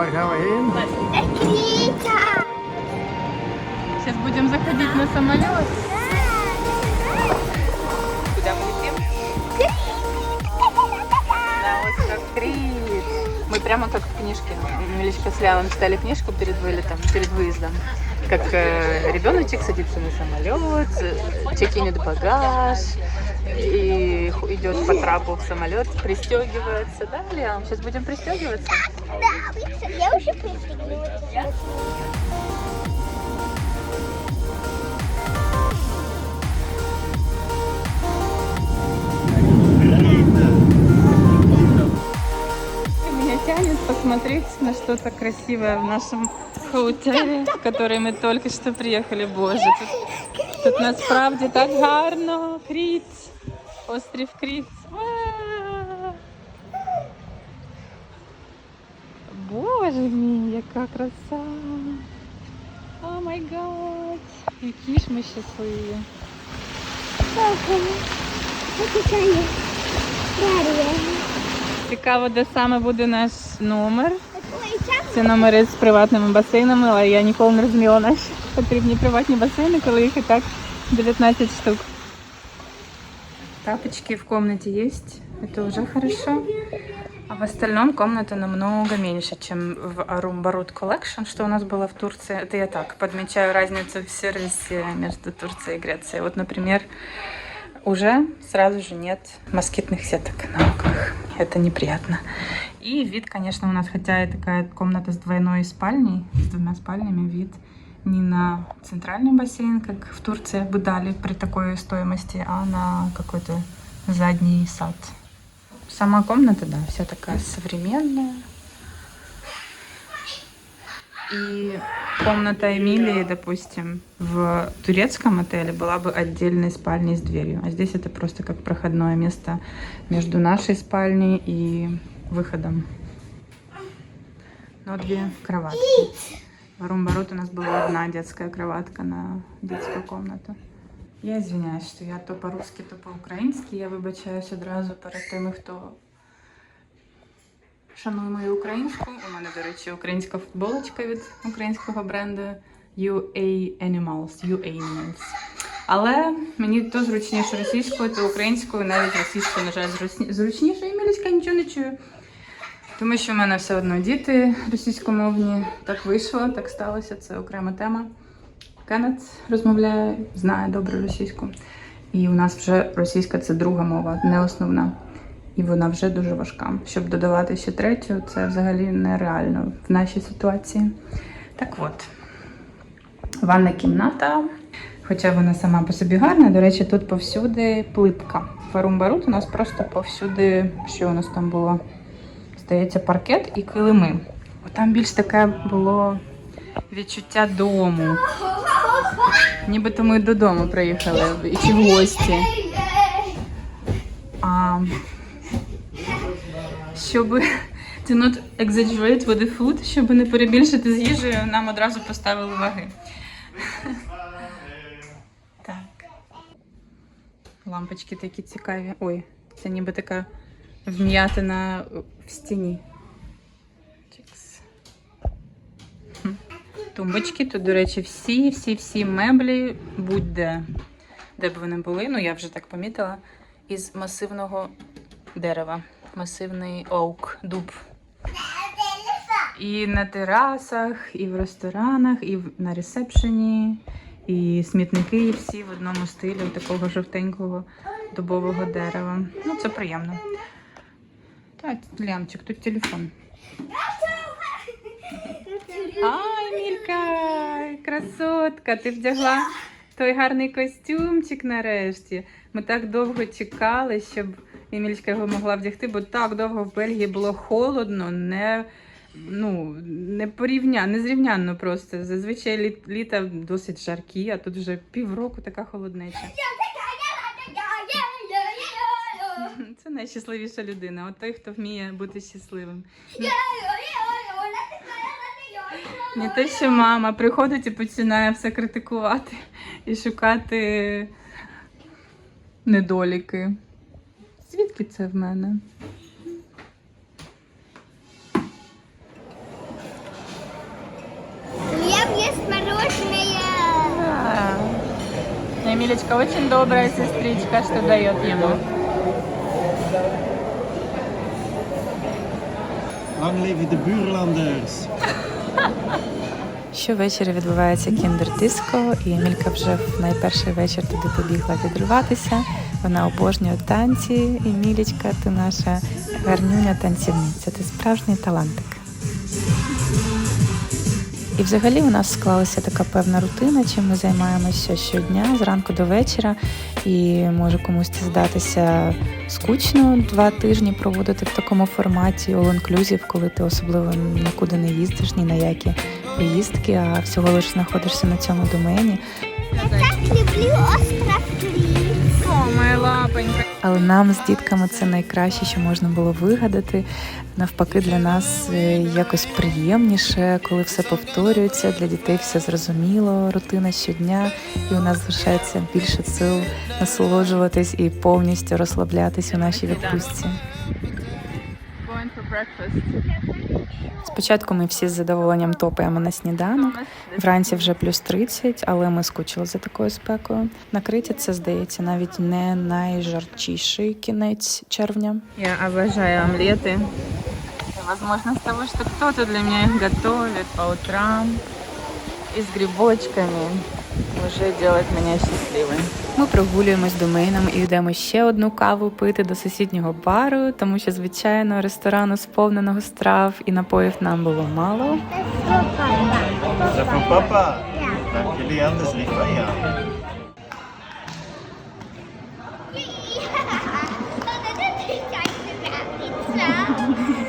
Давай, говорим. Крита. Сейчас будем заходить на самолет. Куда мы летим? На остров Крит. Мы прямо как в книжке. Милечка с Лялом читали книжку перед вылетом, перед выездом. Как э, ребеночек садится на самолет, э, чекинит багаж и идет по трапу в самолет, пристегивается. Да, Лиам? Сейчас будем пристегиваться. Да, я уже пристегнулась. Меня тянет посмотреть на что-то красивое в нашем хоутелі, в который мы только что приехали. Боже, тут, тут насправді так гарно. Кріт. Острів Кріт. Боже мій, яка краса. О май гад. Які ж ми щасливі. Цікаво, де саме буде наш номер. Це номери з приватними басейнами, але я ніколи не розуміла, наші потрібні приватні басейни, коли їх і так 19 штук. Тапочки в комнате есть, это уже хорошо. А в остальном комната намного меньше, чем в Arum Barut Collection, что у нас было в Турции. Это я так подмечаю разницу в сервисе между Турцией и Грецией. Вот, например, уже сразу же нет москитных сеток на окнах. Это неприятно. И вид, конечно, у нас, хотя и такая комната с двойной спальней, с двумя спальнями, вид не на центральный бассейн, как в Турции бы дали при такой стоимости, а на какой-то задний сад. Сама комната, да, вся такая современная. И комната Эмилии, допустим, в турецком отеле была бы отдельной спальней с дверью. А здесь это просто как проходное место между нашей спальней и выходом. Но две кроватки. Румбарут у нас была одна детская кроватка на детскую комнату. Я извиняюсь, що я то по-русски, то по-українськи. Я вибачаюсь одразу перед тими, хто шанує мою українську. У мене, до речі, українська футболочка від українського бренду UA Animals. UA Animals. Але мені то зручніше російською, то українською, навіть російською, на жаль, зручніше. І Мілічка нічого не чую. Тому що в мене все одно діти російськомовні. Так вийшло, так сталося. Це окрема тема. Кеннет розмовляє, знає добре російську. І у нас вже російська це друга мова, не основна. І вона вже дуже важка. Щоб додавати ще третю, це взагалі нереально в нашій ситуації. Так от, ванна кімната. Хоча вона сама по собі гарна, до речі, тут повсюди плитка. В Арумбарут у нас просто повсюди, що у нас там було? Здається, паркет і килими. Там більш таке було відчуття дому. Нібито ми додому приїхали чи в гості. А, щоб to not exaggerate with the food, щоб не перебільшити з їжею, нам одразу поставили ваги. Лампочки такі цікаві. Ой, це ніби така вм'ятина в стіні. Тумбочки. Тут, до речі, всі, всі, всі меблі, будь-де, де б вони були, ну я вже так помітила, із масивного дерева. Масивний оук, дуб. І на терасах, і в ресторанах, і на ресепшені, і смітники і всі в одному стилі такого жовтенького дубового дерева. Ну, це приємно. Так, Лямчик, тут телефон. Ай, Мілька, красотка, ти вдягла той гарний костюмчик нарешті. Ми так довго чекали, щоб Емільчка його могла вдягти, бо так довго в Бельгії було холодно, не, ну, не порівня, не зрівнянно просто. Зазвичай літа досить жаркі, а тут вже півроку така холоднеча. Це найщасливіша людина. От той, хто вміє бути щасливим. Не те, що мама приходить і починає все критикувати і шукати недоліки. Звідки це в мене? Милечка очень добрая сестричка, что дает ему. Lang leven de buurlanders. Щовечора відбувається кіндер-диско, і Емілька вже в найперший вечір туди побігла відриватися. Вона обожнює танці. Емілічка, ти наша гарнюня танцівниця, ти справжній талантик. І взагалі у нас склалася така певна рутина, чим ми займаємося щодня зранку до вечора. І може комусь це здатися скучно два тижні проводити в такому форматі all-inclusive, коли ти особливо нікуди не їздиш, ні на які поїздки, а всього лише знаходишся на цьому домені. Я так люблю островки. Моя лапонька. Але нам з дітками це найкраще, що можна було вигадати. Навпаки, для нас е, якось приємніше, коли все повторюється. Для дітей все зрозуміло, рутина щодня, і у нас залишається більше сил насолоджуватись і повністю розслаблятись у нашій відпустці. Спочатку ми всі з задоволенням топаємо на сніданок. Вранці вже плюс 30, але ми скучили за такою спекою. На це здається навіть не найжарчіший кінець червня. Я обожаю омлеты. Возможно, с того, что кто-то для меня их готовит по утрам с грибочками уже делает меня счастливой. Ми прогулюємось домейном і йдемо ще одну каву пити до сусіднього бару, тому що, звичайно, ресторану сповненого страв і напоїв нам було мало.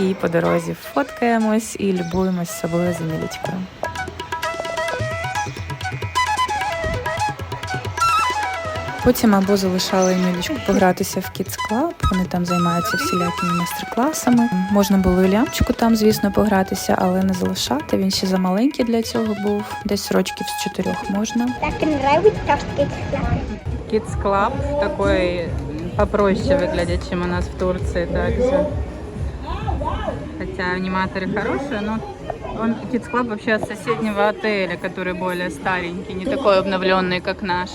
І по дорозі фоткаємось і любуємось собою з Емілічкою. Потім або залишали Емілічку погратися в Kids Club, вони там займаються всілякими майстер-класами. Можна було і лямчику там, звісно, погратися, але не залишати. Він ще замаленький для цього був. Десь рочків з чотирьох можна. Так нравится Kids Club такой попроще выглядит, чем у нас в Турции также. Хотя аниматоры хорошие, но он Kids Club вообще от соседнего отеля, который более старенький, не такой обновленный, как наш.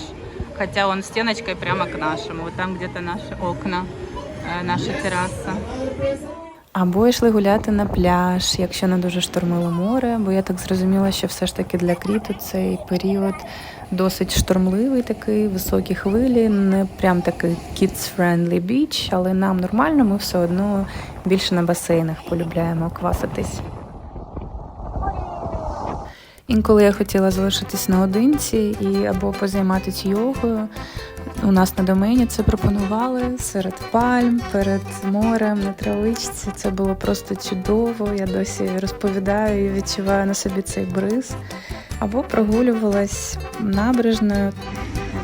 Хотя он стеночкой прямо к нашему. Вот там где-то наши окна, э, наша терраса. Або йшли гуляти на пляж, якщо не дуже штормило море, бо я так зрозуміла, що все ж таки для кріту цей період досить штормливий, такий високі хвилі, не прям такий kids-friendly beach, але нам нормально, ми все одно більше на басейнах полюбляємо кваситись. Інколи я хотіла залишитись наодинці і або позайматися йогою. У нас на домені це пропонували серед пальм, перед морем, на травичці. Це було просто чудово. Я досі розповідаю і відчуваю на собі цей бриз. Або прогулювалась набережною.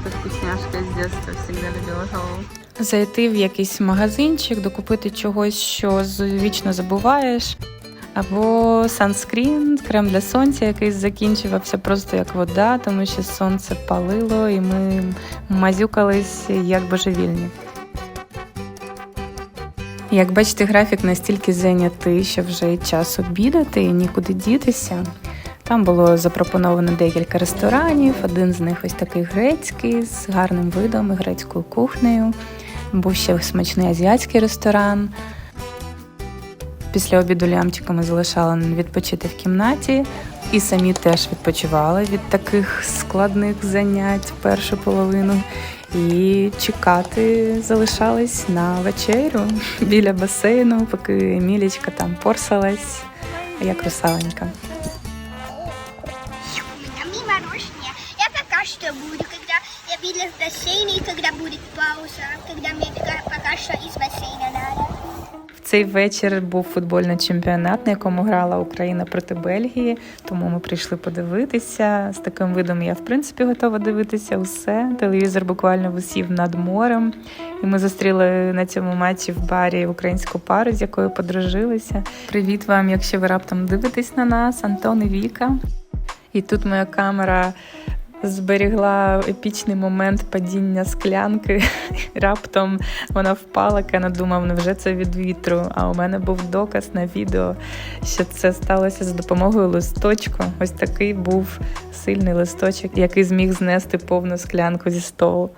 Це вкусняшка з дитинства завжди любила голову. Зайти в якийсь магазинчик, докупити чогось, що вічно забуваєш. Або санскрін, крем для сонця, який закінчувався просто як вода, тому що сонце палило, і ми мазюкались як божевільні. Як бачите, графік настільки зайнятий, що вже час обідати і нікуди дітися. Там було запропоновано декілька ресторанів, один з них ось такий грецький з гарним видом і грецькою кухнею. Був ще смачний азіатський ресторан. Після обіду лямчика ми залишали відпочити в кімнаті і самі теж відпочивали від таких складних занять першу половину. І чекати залишались на вечерю біля басейну, поки Емілічка там порсалась, як русаленька. Я буду, когда я видела в бассейне, и когда будет пауза, пока что из бассейна надо. В цей вечір був футбольний чемпіонат, на якому грала Україна проти Бельгії. Тому ми прийшли подивитися. З таким видом я в принципі готова дивитися усе. Телевізор буквально висів над морем. І ми зустріли на цьому матчі в барі українську пару, з якою подружилися. Привіт вам, якщо ви раптом дивитесь на нас, Антон і Віка. І тут моя камера зберігла епічний момент падіння склянки. Раптом вона впала, Кена думав, невже це від вітру. А у мене був доказ на відео, що це сталося за допомогою листочку. Ось такий був сильний листочок, який зміг знести повну склянку зі столу.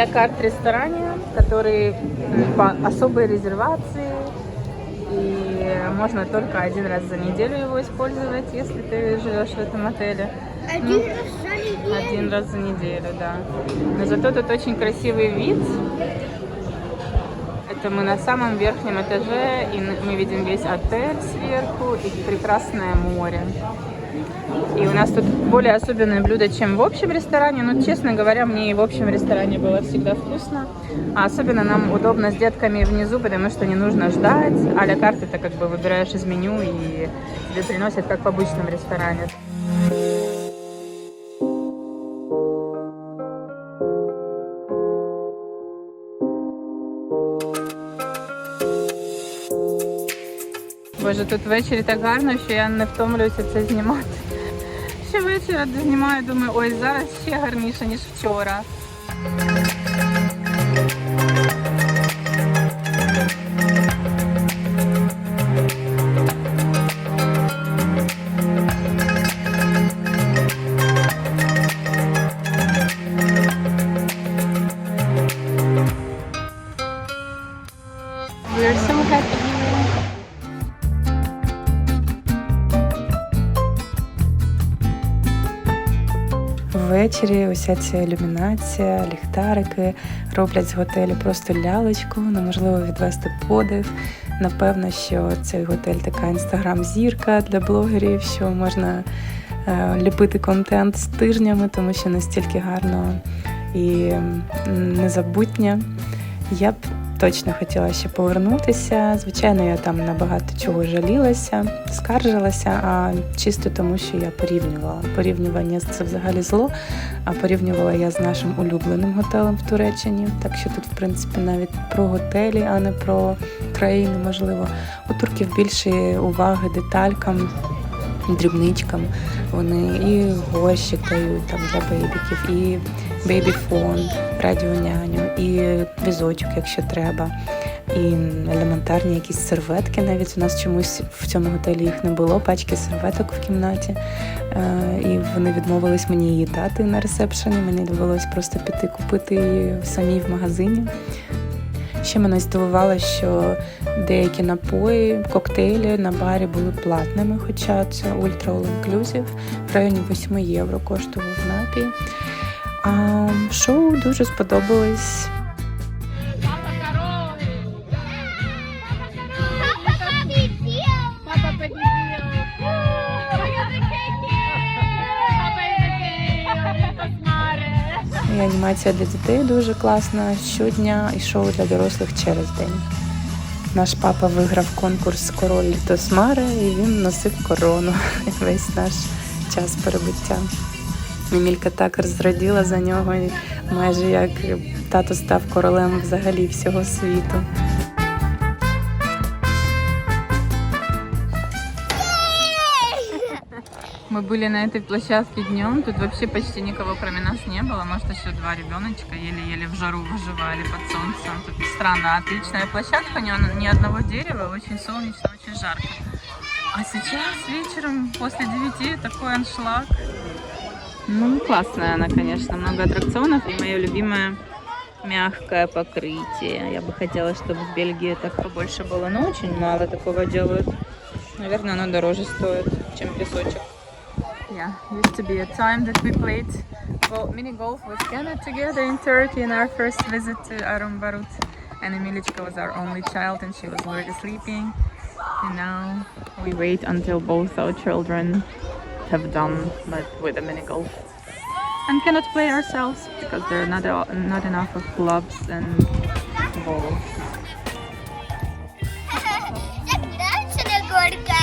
А-ля карт ресторане, который м, по особой резервации. И можно только один раз за неделю его использовать, если ты живешь в этом отеле. Один раз за неделю. Один раз за неделю, да. Но зато тут очень красивый вид. Это мы на самом верхнем этаже, и мы видим весь отель сверху и прекрасное море. И у нас тут более особенное блюдо, чем в общем ресторане. Но, честно говоря, мне и в общем ресторане было всегда вкусно. А особенно нам удобно с детками внизу, потому что не нужно ждать. А-ля карты ты как бы выбираешь из меню и тебе приносят, как в обычном ресторане. Боже, тут ввечері так гарно, що я не втомлююся це знімати. Щовечора знімаю, думаю, ой, зараз ще гарніше, ніж вчора. Ввечері уся ця ілюмінація, ліхтарики роблять з готелю просто лялечку, неможливо відвести подив. Напевно, що цей готель така інстаграм-зірка для блогерів, що можна е, ліпити контент з тижнями, тому що настільки гарно і незабутнє. Я б точно хотіла ще повернутися. Звичайно, я там набагато чого жалілася, скаржилася, а чисто тому, що я порівнювала. Порівнювання це взагалі зло. А порівнювала я з нашим улюбленим готелем в Туреччині. Так що тут, в принципі, навіть про готелі, а не про країну, можливо. У турків більше уваги деталькам. Дрібничкам вони і горщик дають там для бейбіків, і бейбіфон, радіоняню, і візочок, якщо треба, і елементарні якісь серветки. Навіть у нас чомусь в цьому готелі їх не було, пачки серветок в кімнаті. Е, І вони відмовились мені її дати на ресепшені. Мені довелось просто піти купити її самій в магазині. Ще мене здивувало, що деякі напої, коктейлі на барі були платними, хоча це ультра all inclusive, в районі 8 євро коштував напій. А шоу дуже сподобалось. Анімація для дітей дуже класна щодня, і шоу для дорослих через день. Наш папа виграв конкурс Король Тосмари, і він носив корону весь наш час перебуття. Емілька так розраділа за нього, і майже як тато став королем взагалі всього світу. Мы были на этой площадке днем, тут вообще почти никого кроме нас не было, может еще два ребеночка еле-еле в жару выживали под солнцем. Тут странно, отличная площадка, ни, ни одного дерева, очень солнечно, очень жарко. А сейчас вечером после девяти такой аншлаг. Ну, классная она, конечно, много аттракционов и мое любимое мягкое покрытие. Я бы хотела, чтобы в Бельгии так побольше было, но очень мало такого делают. Наверное, оно дороже стоит, чем песочек. yeah, used to be a time that we played well, mini golf with Kenna together in Turkey in our first visit to Arumbarut. And Emilichka was our only child and she was already sleeping. And now we wait until both our children have done but with a mini golf. And cannot play ourselves because there are not, not enough of clubs and balls.